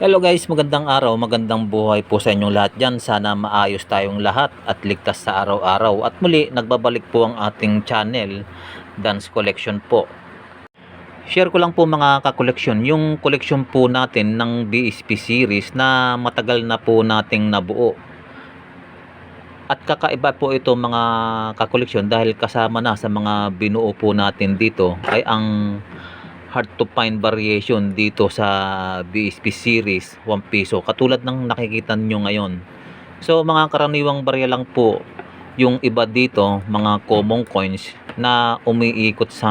Hello guys, magandang araw, magandang buhay po sa inyong lahat dyan. Sana maayos tayong lahat at ligtas sa araw-araw. At muli, nagbabalik po ang ating channel, Dance Collection po. Share ko lang po mga kakoleksyon, yung koleksyon po natin ng BSP series na matagal na po nating nabuo. At kakaiba po ito mga kakoleksyon dahil kasama na sa mga binuo po natin dito ay ang hard to find variation dito sa BSP series 1 piso katulad ng nakikita nyo ngayon. So mga karaniwang barya lang po yung iba dito mga common coins na umiikot sa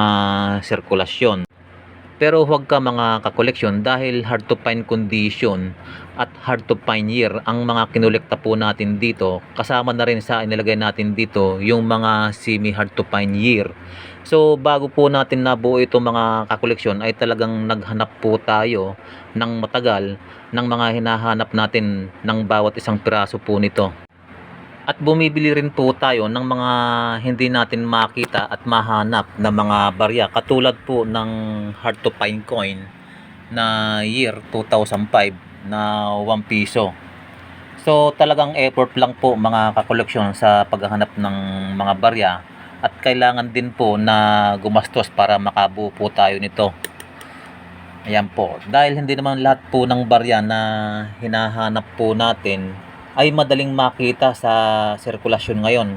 sirkulasyon pero huwag ka mga kakoleksyon dahil hard to find condition at hard to find year ang mga kinolekta po natin dito kasama na rin sa inilagay natin dito yung mga semi hard to find year So bago po natin nabuo itong mga kakoleksyon ay talagang naghanap po tayo ng matagal ng mga hinahanap natin ng bawat isang piraso po nito. At bumibili rin po tayo ng mga hindi natin makita at mahanap na mga barya katulad po ng hard to find coin na year 2005 na 1 piso. So talagang effort lang po mga kakoleksyon sa paghahanap ng mga barya at kailangan din po na gumastos para makabuo po tayo nito. Ayan po. Dahil hindi naman lahat po ng barya na hinahanap po natin ay madaling makita sa sirkulasyon ngayon.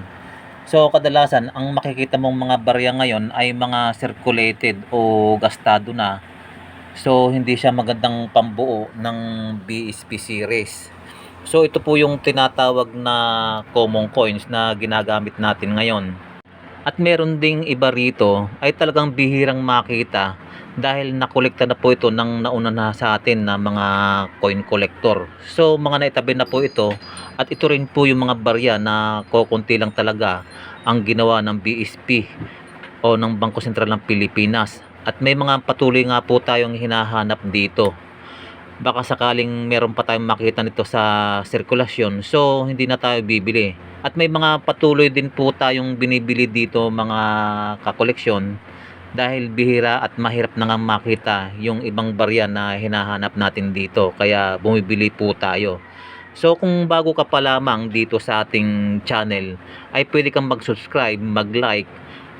So kadalasan ang makikita mong mga barya ngayon ay mga circulated o gastado na. So hindi siya magandang pambuo ng BSP series. So ito po yung tinatawag na common coins na ginagamit natin ngayon. At meron ding iba rito ay talagang bihirang makita dahil nakolekta na po ito ng nauna na sa atin na mga coin collector. So mga naitabi na po ito at ito rin po yung mga barya na kokonti lang talaga ang ginawa ng BSP o ng Bangko Sentral ng Pilipinas. At may mga patuloy nga po tayong hinahanap dito. Baka sakaling meron pa tayong makita nito sa sirkulasyon so hindi na tayo bibili. At may mga patuloy din po tayong binibili dito mga kakoleksyon dahil bihira at mahirap na nga makita yung ibang barya na hinahanap natin dito kaya bumibili po tayo. So kung bago ka pa lamang dito sa ating channel ay pwede kang mag-subscribe, mag-like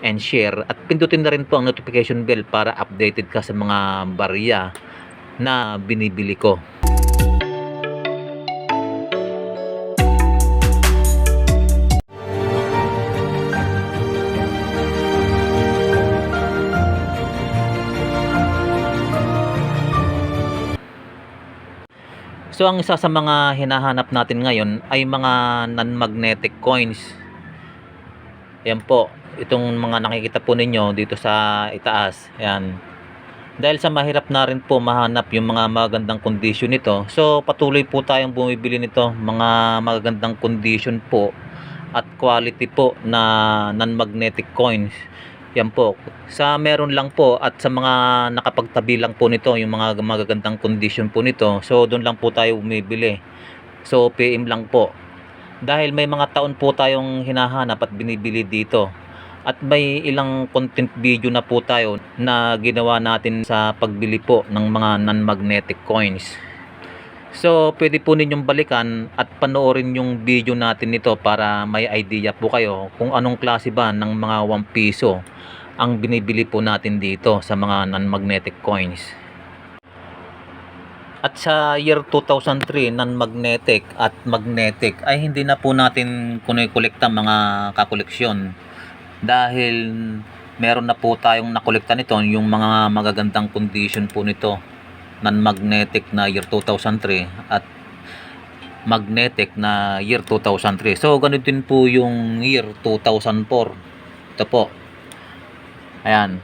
and share at pindutin na rin po ang notification bell para updated ka sa mga barya na binibili ko. So ang isa sa mga hinahanap natin ngayon ay mga non-magnetic coins. Yan po, itong mga nakikita po ninyo dito sa itaas. Yan. Dahil sa mahirap na rin po mahanap yung mga magandang condition nito. So patuloy po tayong bumibili nito, mga magagandang condition po at quality po na non-magnetic coins. Yan po. Sa meron lang po at sa mga nakapagtabi lang po nito, yung mga magagandang condition po nito. So doon lang po tayo bumibili. So PM lang po. Dahil may mga taon po tayong hinahanap at binibili dito. At may ilang content video na po tayo na ginawa natin sa pagbili po ng mga non-magnetic coins. So, pwede po ninyong balikan at panoorin yung video natin nito para may idea po kayo kung anong klase ba ng mga 1 piso ang binibili po natin dito sa mga non-magnetic coins. At sa year 2003, non-magnetic at magnetic ay hindi na po natin kunikolekta mga kakoleksyon dahil meron na po tayong nakolekta nito yung mga magagandang condition po nito non-magnetic na year 2003 at magnetic na year 2003 so ganun din po yung year 2004 ito po. Ayan.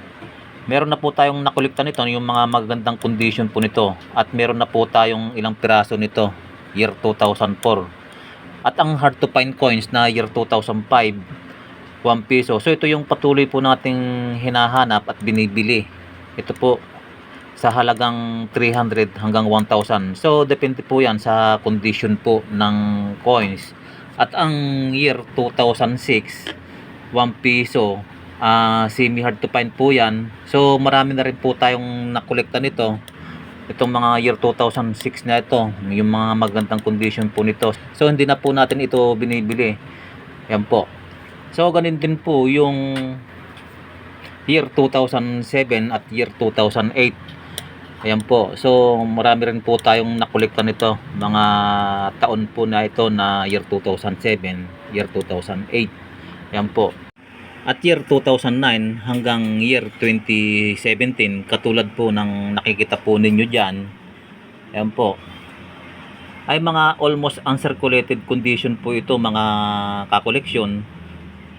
Meron na po tayong nakolekta nito yung mga magagandang condition po nito. At meron na po tayong ilang piraso nito year 2004 at ang hard to find coins na year 2005 1 piso. So ito yung patuloy po nating hinahanap at binibili. Ito po sa halagang 300 hanggang 1,000. So, depende po yan sa condition po ng coins. At ang year 2006, 1 piso, ah, semi hard to find po yan. So, marami na rin po tayong nakolekta nito. itong mga year 2006 na ito, yung mga magandang condition po nito. So hindi na po natin ito binibili. Yan po. So ganun din po yung year 2007 at year 2008. Ayan po. So marami rin po tayong nakolekta nito. Mga taon po na ito na year 2007, year 2008. Ayan po. At year 2009 hanggang year 2017, katulad po ng nakikita po ninyo dyan, ayan po, ay mga almost uncirculated condition po ito mga kakoleksyon.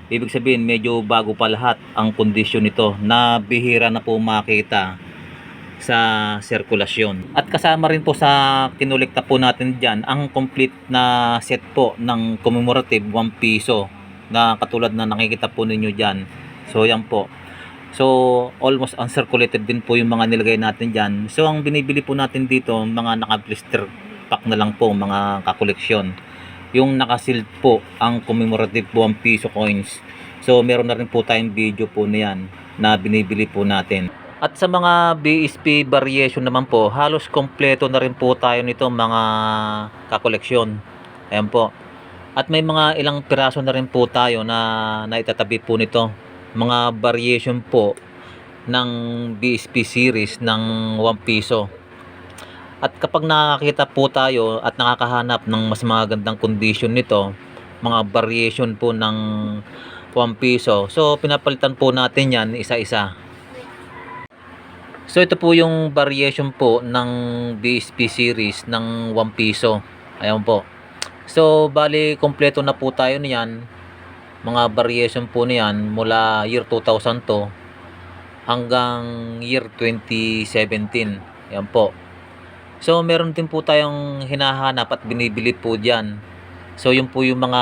Ibig sabihin medyo bago pa lahat ang kondisyon nito na bihira na po makita sa sirkulasyon. At kasama rin po sa kinolekta po natin dyan ang complete na set po ng commemorative 1 piso na katulad na nakikita po ninyo dyan. So yan po. So almost uncirculated din po yung mga nilagay natin dyan. So ang binibili po natin dito mga naka-blister pack na lang po mga kakoleksyon. Yung nakasealed po ang commemorative 1 piso coins. So meron na rin po tayong video po niyan na binibili po natin. At sa mga BSP variation naman po, halos kompleto na rin po tayo nito mga kakoleksyon. Ayan po. At may mga ilang piraso na rin po tayo na naitatabi po nito. Mga variation po ng BSP series ng 1 piso. At kapag nakakita po tayo at nakakahanap ng mas magandang condition nito, mga variation po ng 1 piso. So pinapalitan po natin yan isa-isa. So ito po yung variation po ng BSP series ng 1 piso. Ayan po. So, bali, kompleto na po tayo niyan. Mga variation po niyan mula year 2002 hanggang year 2017. Yan po. So, meron din po tayong hinahanap at binibili po dyan. So, yun po yung mga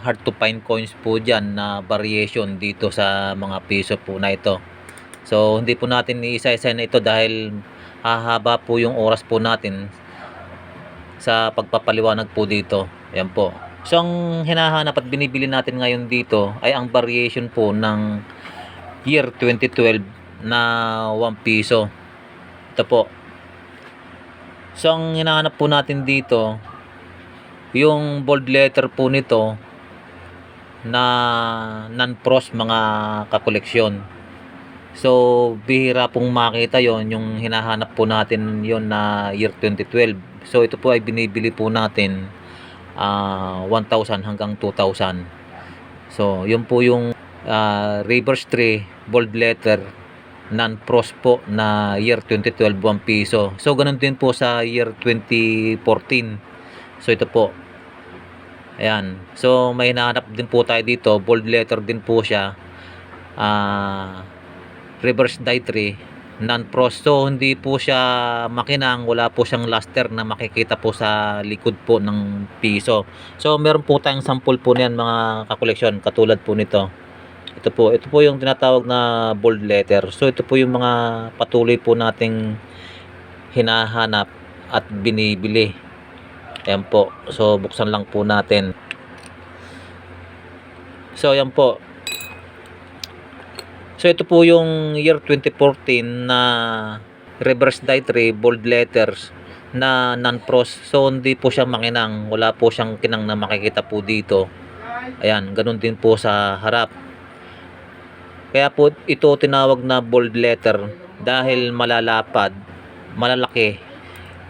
hard to find coins po dyan na variation dito sa mga piso po na ito. So, hindi po natin iisa-isa na ito dahil hahaba po yung oras po natin sa pagpapaliwanag po dito. Ayan po. So, ang hinahanap at binibili natin ngayon dito ay ang variation po ng year 2012 na 1 piso. Ito po. So, ang hinahanap po natin dito, yung bold letter po nito na non-pros mga kakoleksyon. So, bihira pong makita yon yung hinahanap po natin yon na year 2012. So, ito po ay binibili po natin ah 1,000 hanggang 2,000. So, yun po yung ah, reverse 3 bold letter non-pros po na year 2012 1 piso. So, ganun din po sa year 2014. So, ito po. Ayan. So, may hinahanap din po tayo dito. Bold letter din po siya. Ah reverse die 3 non-pros so hindi po siya makinang wala po siyang luster na makikita po sa likod po ng piso. So meron po tayong sample po niyan mga kakoleksyon katulad po nito. Ito po ito po yung tinatawag na bold letter. So ito po yung mga patuloy po nating hinahanap at binibili. Ayan po. So buksan lang po natin. So ayan po So ito po yung year 2014 na reverse die 3 bold letters na non-pros. So hindi po siya makinang, wala po siyang kinang na makikita po dito. Ayan, ganun din po sa harap. Kaya po ito tinawag na bold letter dahil malalapad, malalaki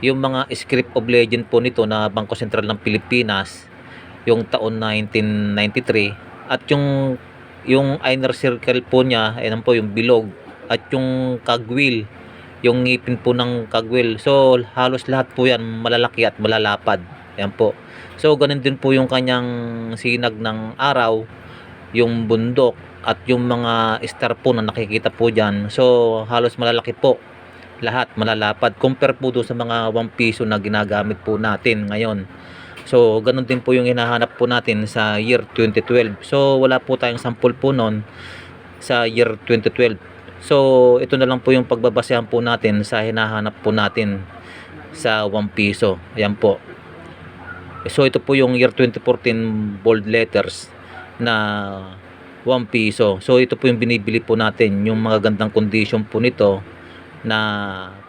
yung mga script of legend po nito na Bangko Sentral ng Pilipinas yung taon 1993 at yung yung inner circle po niya, ayan po yung bilog at yung kagwil, yung ngipin po ng kagwil. So halos lahat po yan malalaki at malalapad. Ayan po. So ganun din po yung kanyang sinag ng araw, yung bundok at yung mga star po na nakikita po dyan. So halos malalaki po lahat malalapad compare po doon sa mga 1 piso na ginagamit po natin ngayon So, ganun din po yung hinahanap po natin sa year 2012. So, wala po tayong sample po noon sa year 2012. So, ito na lang po yung pagbabasehan po natin sa hinahanap po natin sa 1 piso. Ayan po. So, ito po yung year 2014 bold letters na 1 piso. So, ito po yung binibili po natin. Yung mga gandang condition po nito na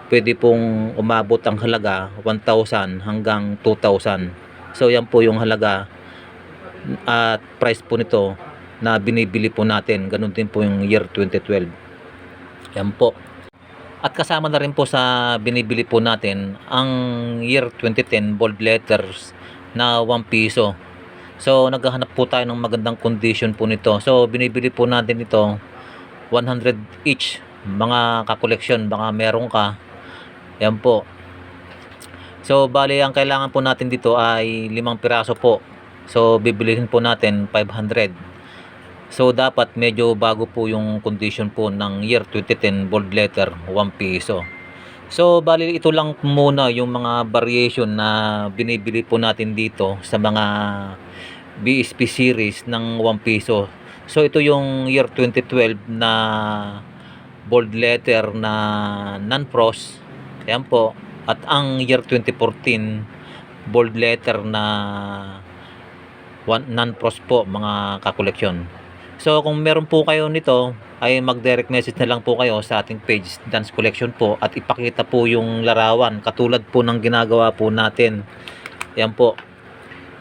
pwede pong umabot ang halaga 1,000 hanggang 2,000. So yan po yung halaga at price po nito na binibili po natin. Ganun din po yung year 2012. Yan po. At kasama na rin po sa binibili po natin ang year 2010 bold letters na 1 piso. So naghahanap po tayo ng magandang condition po nito. So binibili po natin ito 100 each mga kakoleksyon baka meron ka. Yan po. So bali ang kailangan po natin dito ay limang piraso po. So bibilihin po natin 500. So dapat medyo bago po yung condition po ng year 2010 bold letter 1 piso. So bali ito lang muna yung mga variation na binibili po natin dito sa mga BSP series ng 1 piso. So ito yung year 2012 na bold letter na non-pros. Ayan po. At ang year 2014 bold letter na non-pros po mga kakoleksyon. So kung meron po kayo nito ay mag-direct message na lang po kayo sa ating page Dance Collection po at ipakita po yung larawan katulad po ng ginagawa po natin. Yan po.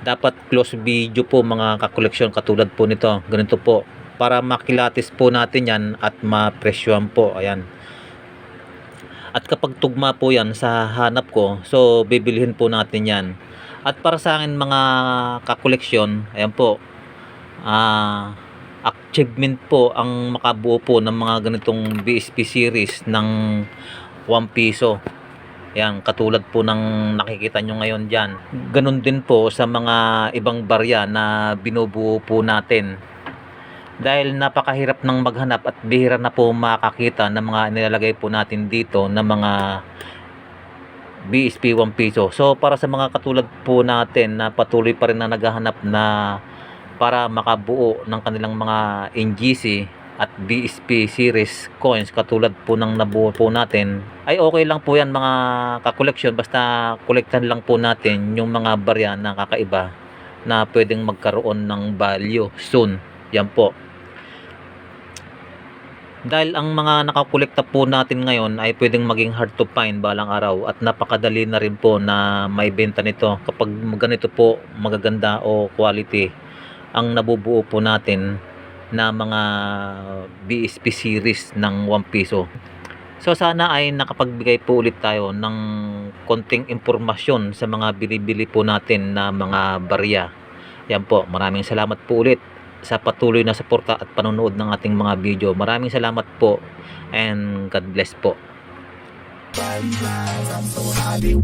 Dapat close video po mga kakoleksyon katulad po nito. Ganito po. Para makilatis po natin yan at mapresyohan po. Ayan. At kapag tugma po yan sa hanap ko, so bibilihin po natin yan. At para sa akin mga kakoleksyon, ayan po, ah, achievement po ang makabuo po ng mga ganitong BSP series ng 1 piso. Yan, katulad po ng nakikita nyo ngayon dyan. Ganon din po sa mga ibang barya na binubuo po natin. Dahil napakahirap ng maghanap at bihira na po makakita ng mga nilalagay po natin dito na mga BSP 1 piso. So para sa mga katulad po natin na patuloy pa rin na naghahanap na para makabuo ng kanilang mga NGC at BSP series coins katulad po ng nabuo po natin ay okay lang po yan mga kakoleksyon. Basta kolektan lang po natin yung mga barya na kakaiba na pwedeng magkaroon ng value soon. Yan po dahil ang mga nakakolekta po natin ngayon ay pwedeng maging hard to find balang araw at napakadali na rin po na may benta nito kapag ganito po magaganda o quality ang nabubuo po natin na mga BSP series ng 1 piso. So sana ay nakapagbigay po ulit tayo ng konting impormasyon sa mga binibili po natin na mga barya. Yan po, maraming salamat po ulit sa patuloy na suporta at panonood ng ating mga video. Maraming salamat po and God bless po. I'm so happy.